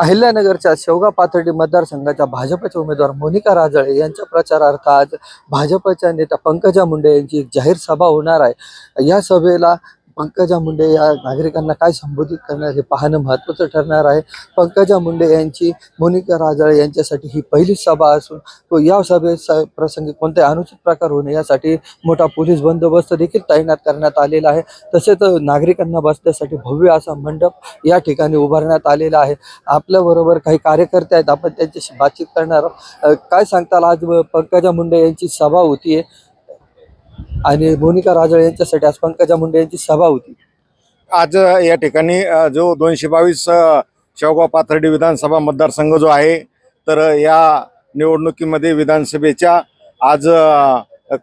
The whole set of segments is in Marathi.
अहिल्यानगरच्या शेवगा पाथर्डी मतदारसंघाच्या भाजपचे उमेदवार मोनिका राजळे यांच्या प्रचारार्थ आज भाजपच्या नेत्या पंकजा मुंडे यांची एक जाहीर सभा होणार आहे. या सभेला पंकजा मुंडे या नागरिकांना काय संबोधित करणार हे पाहणं महत्त्वाचं ठरणार आहे. पंकजा मुंडे यांची मोनिका राजाळे यांच्यासाठी ही पहिली सभा असून या सभे प्रसंगी कोणते अनुचित प्रकार होणे यासाठी मोठा पोलीस बंदोबस्त देखील तैनात करण्यात आलेला आहे. तसेच नागरिकांना बसण्यासाठी भव्य असा मंडप या ठिकाणी उभारण्यात आलेला आहे. आपल्या बरोबर काही कार्यकर्ते आहेत आपण त्यांच्याशी बातचीत करणार आहोत. काय सांगताल आज पंकजा मुंडे यांची सभा होतीये? आणि भूमिका राजळ यांच्यासाठी आज पंकजा मुंडे यांची सभा होती. आज या ठिकाणी जो दोनशे बावीस शेवगाव पाथर्डी विधानसभा मतदारसंघ जो आहे तर या निवडणुकीमध्ये विधानसभेच्या आज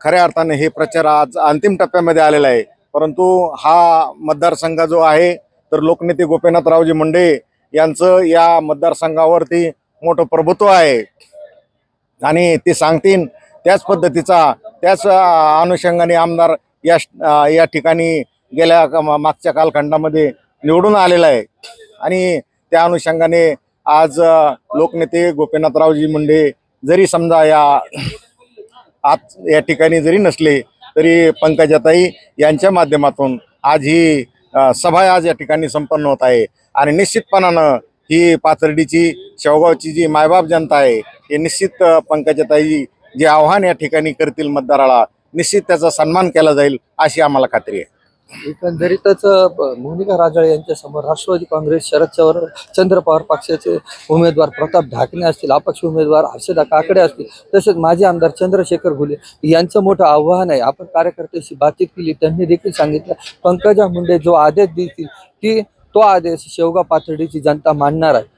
खऱ्या अर्थाने हे प्रचार आज अंतिम टप्प्यामध्ये आलेला आहे. परंतु हा मतदारसंघ जो आहे तर लोकनेते गोपीनाथरावजी मुंडे यांचं या मतदारसंघावरती मोठं प्रभुत्व आहे. आणि ते सांगतील त्याच पद्धतीचा त्याच अनुषंगाने आमदार या या ठिकाणी गेल्या मागच्या कालखंडामध्ये निवडून आलेला आहे. आणि त्या अनुषंगाने आज लोकनेते गोपीनाथरावजी मुंडे जरी समजा या आज या ठिकाणी जरी नसले तरी पंकजाताई यांच्या माध्यमातून आज ही सभा आज या ठिकाणी संपन्न होत आहे. आणि निश्चितपणानं ही पाथर्डीची शेवगावची जी मायबाप जनता आहे हे निश्चित पंकजाताई जे आव्हान या ठिकाणी करतील मतदाराला निश्चित त्याचा सन्मान केला जाईल अशी आम्हाला खात्री आहे. एकंदरीतच अ, मोनिका राजळे यांच्या समोर राष्ट्रवादी काँग्रेस शरद चंद्र चंद्र पवार पक्षाचे उमेदवार प्रताप ढाकणे असतील अपक्ष उमेदवार हर्षदा काकडे असतील तसेच माजी आमदार चंद्रशेखर घुले यांचं मोठं आव्हान आहे. आपण कार्यकर्त्याशी बातचीत केली त्यांनी देखील सांगितलं पंकजा मुंडे जो आदेश देतील की तो आदेश शेवगा पाथर्डीची जनता मानणार आहे.